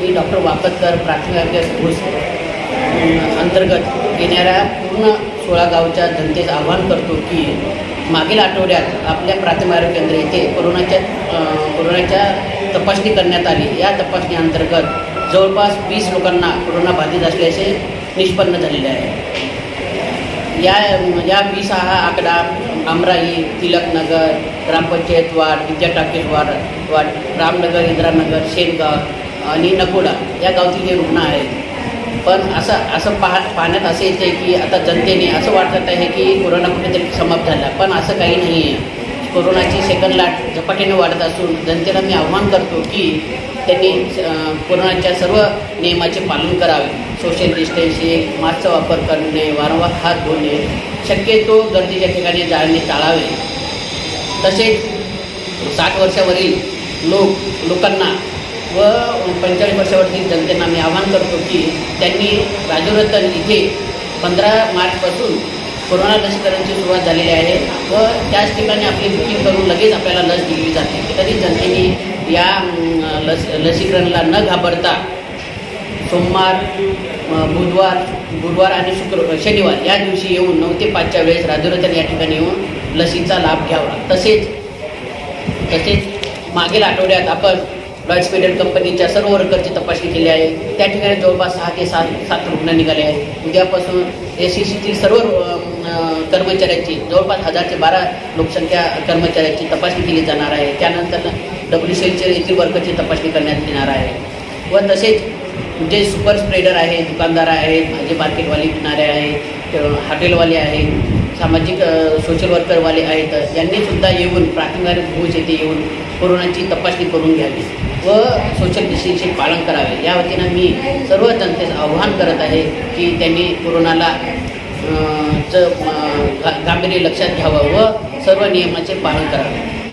मी doctor वाकतकर प्राथमिक आरोग्य घोष अंतर्गत येणाऱ्या पूर्ण सोळा गावच्या जनतेचं आवाहन करतो की मागील आठवड्यात आपल्या प्राथमिक आरोग्य केंद्र येथे कोरोनाच्या कोरोनाच्या तपासणी करण्यात आली. या तपासणीअंतर्गत जवळपास वीस लोकांना कोरोना बाधित असल्याचे निष्पन्न झालेले आहे. या या वीस हा आकडा आमराई तिलकनगर ग्रामपंचायत वार्ड विद्या टाकेश वार्ड वार्ड रामनगर इंदिरानगर शेनगाव आणि नकोडा या गावतील हे रुग्ण आहेत. पण असं असं पाह पाहण्यात असं येते की आता जनतेने असं वाटत आहे की कोरोना कुठेतरी समाप्त झाला पण असं काही नाही आहे कोरोनाची सेकंड लाट झपाट्याने वाढत असून जनतेला मी आव्हान करतो की त्यांनी कोरोनाच्या सर्व नियमाचे पालन करावे. सोशल डिस्टन्सिंग मास्कचा वापर करणे वारंवार हात धुणे. शक्यतो गर्दीच्या ठिकाणी जाळणे टाळावे. तसेच साठ वर्षावरील लोक लोकांना व पंचेचाळीस वर्षावरती जनतेनं मी आवाहन करतो की त्यांनी राजरतन इथे पंधरा मार्चपासून कोरोना लसीकरणाची सुरुवात झालेली आहे व त्याच ठिकाणी आपली बुकिंग करून लगेच आपल्याला लस दिली जाते. तरी जनतेने या लस लसीकरणाला न घाबरता सोमवार बुधवार गुरुवार आणि शुक्र शनिवार या दिवशी येऊन नऊ ते पाचच्या वेळेस राजरतन या ठिकाणी येऊन लसीचा लाभ घ्यावा. तसेच तसेच मागील आठवड्यात आपण रॉयल्स मेडल कंपनीच्या सर्व वर्करची तपासणी केली आहे. त्या ठिकाणी जवळपास सहा ते सात सात रुग्ण निघाले आहेत. उद्यापासून एस सी सीतील सर्व कर्मचाऱ्यांची जवळपास हजार ते बारा लोकसंख्या कर्मचाऱ्यांची तपासणी केली जाणार आहे. त्यानंतर डब्ल्यू सी एलचे येथील वर्करची तपासणी करण्यात येणार आहे. व तसेच जे सुपर स्प्रेडर आहे दुकानदार आहेत भाजी मार्केटवाले विकणारे आहेत हॉटेलवाले आहेत सामाजिक सोशल वर्करवाले आहेत यांनीसुद्धा येऊन प्राथमिक भूज येथे येऊन कोरोनाची तपासणी करून घ्यावी व सोशल डिस्टन्सचे पालन करावे. या वतीनं मी सर्व जनतेचं आव्हान करत आहे की त्यांनी कोरोनाला च गांभीर्य लक्षात घ्यावं व सर्व नियमाचे पालन करावे.